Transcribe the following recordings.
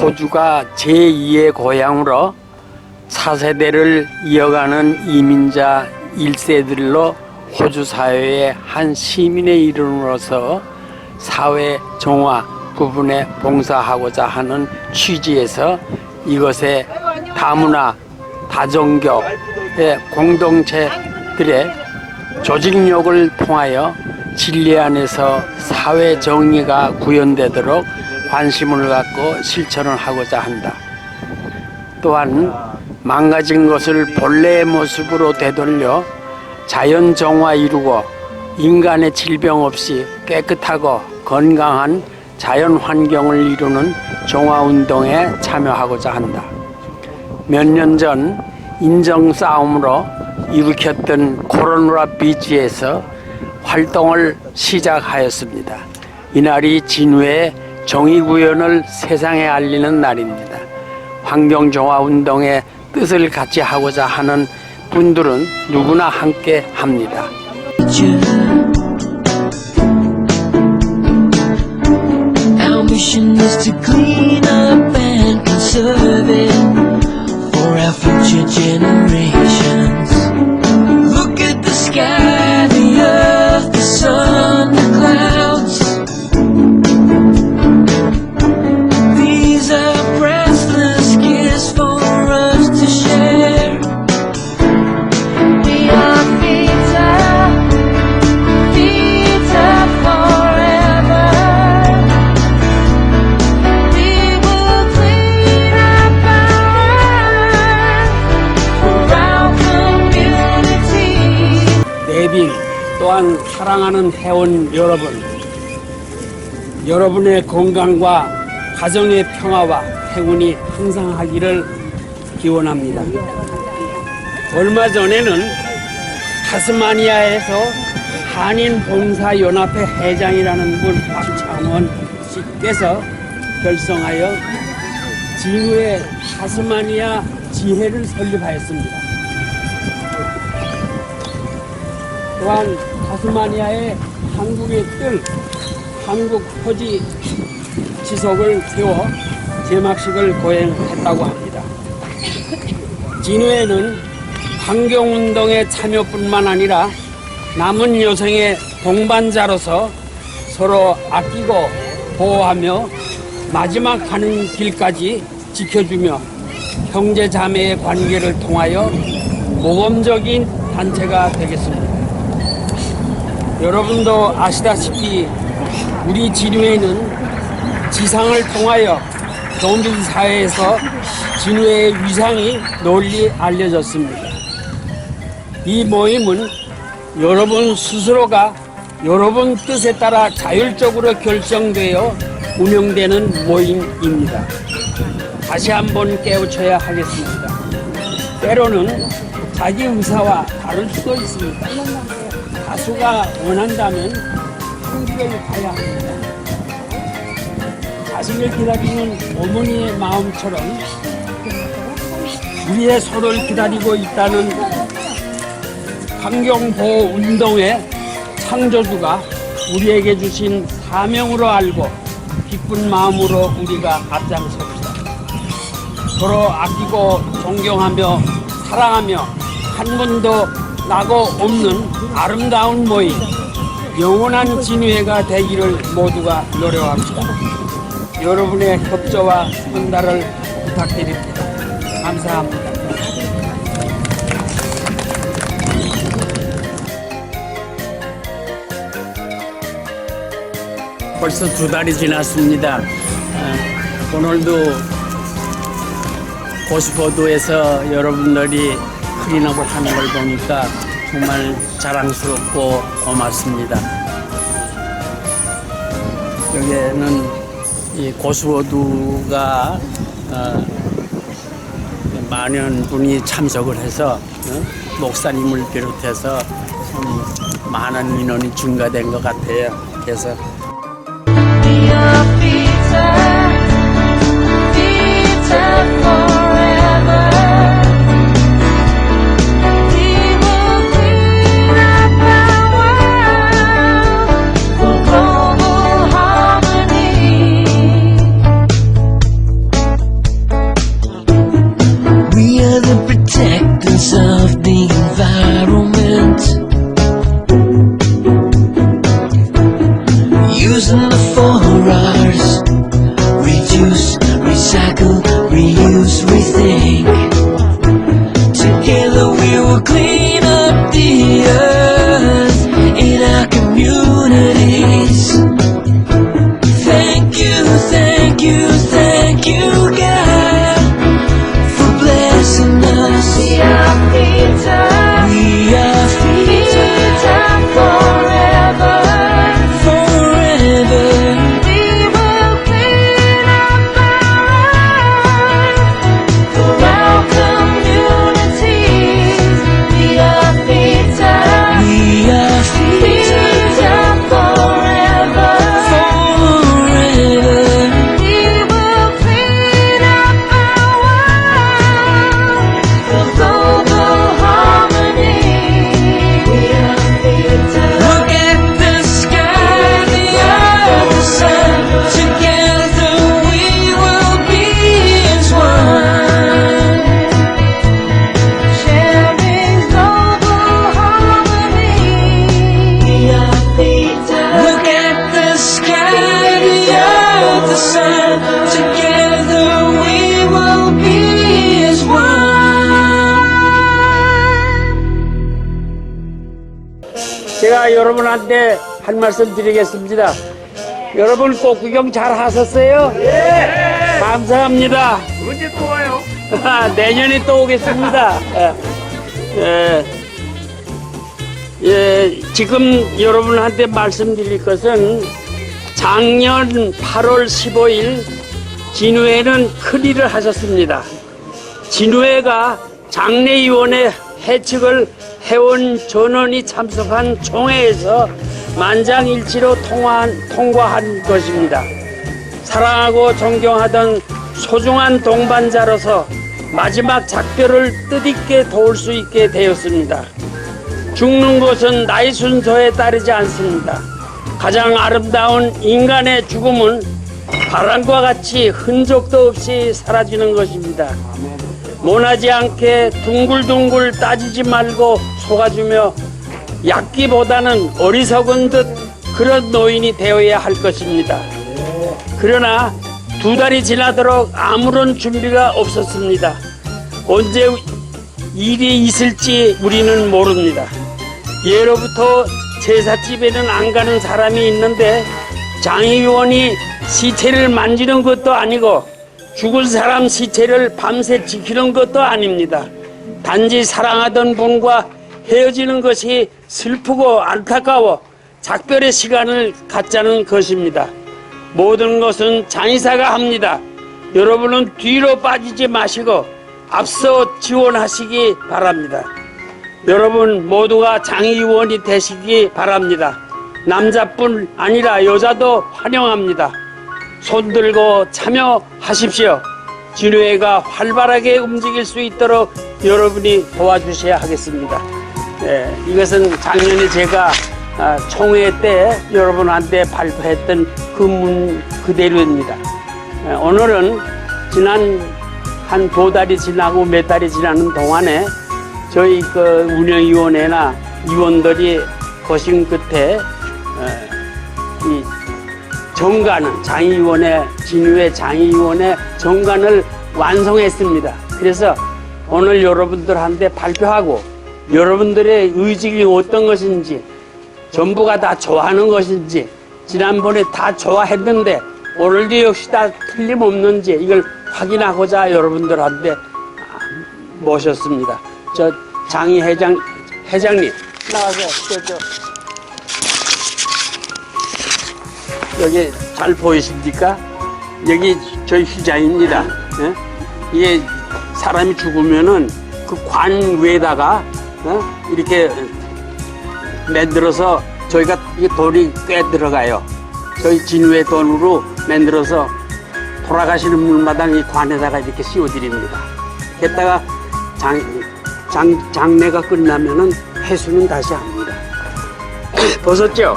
호주가 제2의 고향으로 4세대를 이어가는 이민자 1세들로 호주 사회의 한 시민의 일원으로서 사회 정화 부분에 봉사하고자 하는 취지에서 이것에 다문화 다종교의 공동체들의 조직력을 통하여 진리 안에서 사회 정의가 구현되도록 관심을 갖고 실천을 하고자 한다. 또한 망가진 것을 본래의 모습으로 되돌려 자연 정화 이루고 인간의 질병 없이 깨끗하고 건강한 자연 환경을 이루는 정화 운동에 참여하고자 한다. 몇 년 전 인정 싸움으로 일으켰던 코로나 비치에서 활동을 시작하였습니다. 이날이 진우의 정의구현을 세상에 알리는 날입니다. 환경정화 운동의 뜻을 같이 하고자 하는 분들은 누구나 함께 합니다. 네빙 또한 사랑하는 회원 여러분 여러분의 건강과 가정의 평화와 행운이 항상 하기를 기원합니다. 얼마 전에는 타스마니아에서 한인 봉사 연합회 회장이라는 분 박창원 씨께서 결성하여 진우의 타스마니아 지회를 설립하였습니다. 또한 타스마니아의 한국의 뜰, 한국 토지 지속을 세워 제막식을 거행했다고 합니다. 진우에는 환경운동의 참여뿐만 아니라 남은 여성의 동반자로서 서로 아끼고 보호하며 마지막 가는 길까지 지켜주며 형제 자매의 관계를 통하여 모범적인 단체가 되겠습니다. 여러분도 아시다시피 우리 진우에는 지상을 통하여 좀비 사회에서 진우의 위상이 널리 알려졌습니다. 이 모임은 여러분 스스로가 여러분 뜻에 따라 자율적으로 결정되어 운영되는 모임입니다. 다시 한번 깨우쳐야 하겠습니다. 때로는 자기 의사와 다를 수도 있습니다. 가수가 원한다면 한국을 가야 합니다. 자식을 기다리는 어머니의 마음처럼 우리의 서로를 기다리고 있다는 환경보호 운동의 창조주가 우리에게 주신 사명으로 알고 기쁜 마음으로 우리가 앞장섭시다. 서로 아끼고 존경하며 사랑하며 한 번도 나고 없는 아름다운 모임 영원한 진위회가 되기를 모두가 노력합시다. 여러분의 협조와 응달을 부탁드립니다. 감사합니다. 벌써 두 달이 지났습니다. 어, 오늘도 고스포도에서 여러분들이 클린업을 하는 걸 보니까 정말 자랑스럽고 고맙습니다. 여기에는 이 고스포도가 어, 많은 분이 참석을 해서 어, 목사님을 비롯해서 참 많은 인원이 증가된 것 같아요. 그래서 한 말씀 드리겠습니다. 여러분 꽃 구경 잘 하셨어요? 네. 감사합니다. 언제 또 와요? 내년에 또 오겠습니다. 예. 예. 예, 지금 여러분한테 말씀드릴 것은 작년 8월 15일 진우회는 큰일을 하셨습니다. 진우회가 장례위원회 해측을 해온 전원이 참석한 총회에서 만장일치로 통한, 통과한 것입니다. 사랑하고 존경하던 소중한 동반자로서 마지막 작별을 뜻있게 도울 수 있게 되었습니다. 죽는 것은 나의 순서에 따르지 않습니다. 가장 아름다운 인간의 죽음은 바람과 같이 흔적도 없이 사라지는 것입니다. 모나지 않게 둥글둥글 따지지 말고 속아주며 약기보다는 어리석은 듯 그런 노인이 되어야 할 것입니다. 그러나 두 달이 지나도록 아무런 준비가 없었습니다. 언제 일이 있을지 우리는 모릅니다. 예로부터 제사집에는 안 가는 사람이 있는데 장의원이 시체를 만지는 것도 아니고 죽은 사람 시체를 밤새 지키는 것도 아닙니다. 단지 사랑하던 분과 헤어지는 것이 슬프고 안타까워 작별의 시간을 갖자는 것입니다. 모든 것은 장의사가 합니다. 여러분은 뒤로 빠지지 마시고 앞서 지원하시기 바랍니다. 여러분 모두가 장의원이 되시기 바랍니다. 남자뿐 아니라 여자도 환영합니다. 손들고 참여하십시오. 진우회가 활발하게 움직일 수 있도록 여러분이 도와주셔야 하겠습니다. 네, 이것은 작년에 제가 아, 총회 때 여러분한테 발표했던 그 문 그대로입니다. 네, 오늘은 지난 한 두 달이 지나고 몇 달이 지나는 동안에 저희 그 운영위원회나 위원들이 거신 끝에 어, 이 정관은 장의위원회 진유회 장의위원회 정관을 완성했습니다. 그래서 오늘 여러분들한테 발표하고 여러분들의 의식이 어떤 것인지 전부가 다 좋아하는 것인지 지난번에 다 좋아했는데 오늘도 역시 다 틀림없는지 이걸 확인하고자 여러분들한테 아, 모셨습니다. 저 장희 회장 회장님 나와서 저, 저 여기 잘 보이십니까? 여기 저희 휘장입니다. 예? 이게 사람이 죽으면은 그 관 위에다가 어? 이렇게 만들어서 저희가 이 돌이 꽤 들어가요. 저희 진우의 돈으로 만들어서 돌아가시는 분마다 이 관에다가 이렇게 씌워드립니다. 게다가 장, 장, 장례가 끝나면은 회수는 다시 합니다. 보셨죠?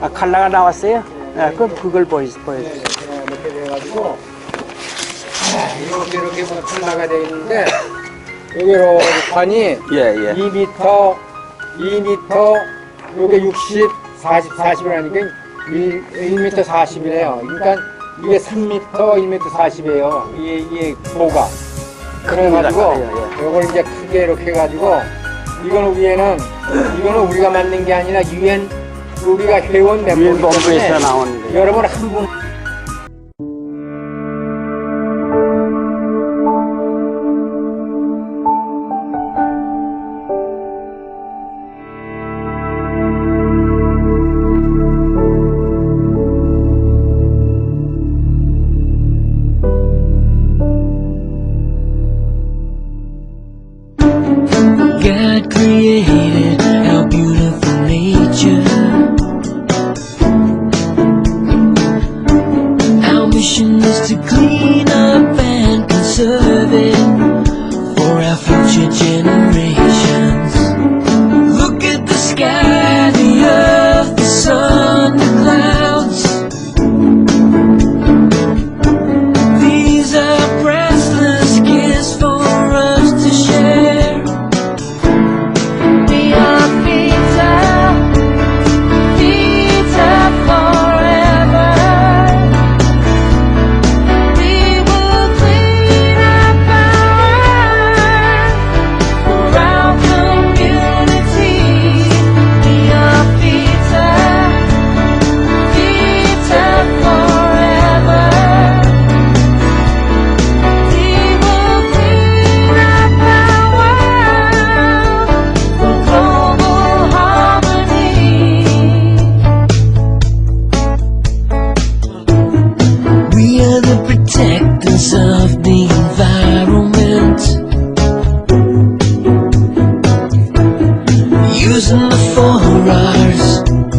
아, 칼라가 나왔어요? 아, 그럼 그걸 보여, 보여주세요. 네, 이렇게 돼가지고 아, 이렇게 이렇게 뭐 컬러가 돼 있는데 여기 이렇게 관이 예, 예. 2m, 2m, 요게 60, 40, 40이라니까 1, 1m 40이래요. 그러니까 이게 3m, 1m 40이에요. 이게, 이게 보가. 그래가지고 예, 요걸 이제 크게 이렇게 해가지고 이거는 위에는 이거는 우리가 만든 게 아니라 유엔 우리가 회원 멤버이기 유엔 본부에서 때문에 나오는 거예요. 여러분 한 분. free waiting for her eyes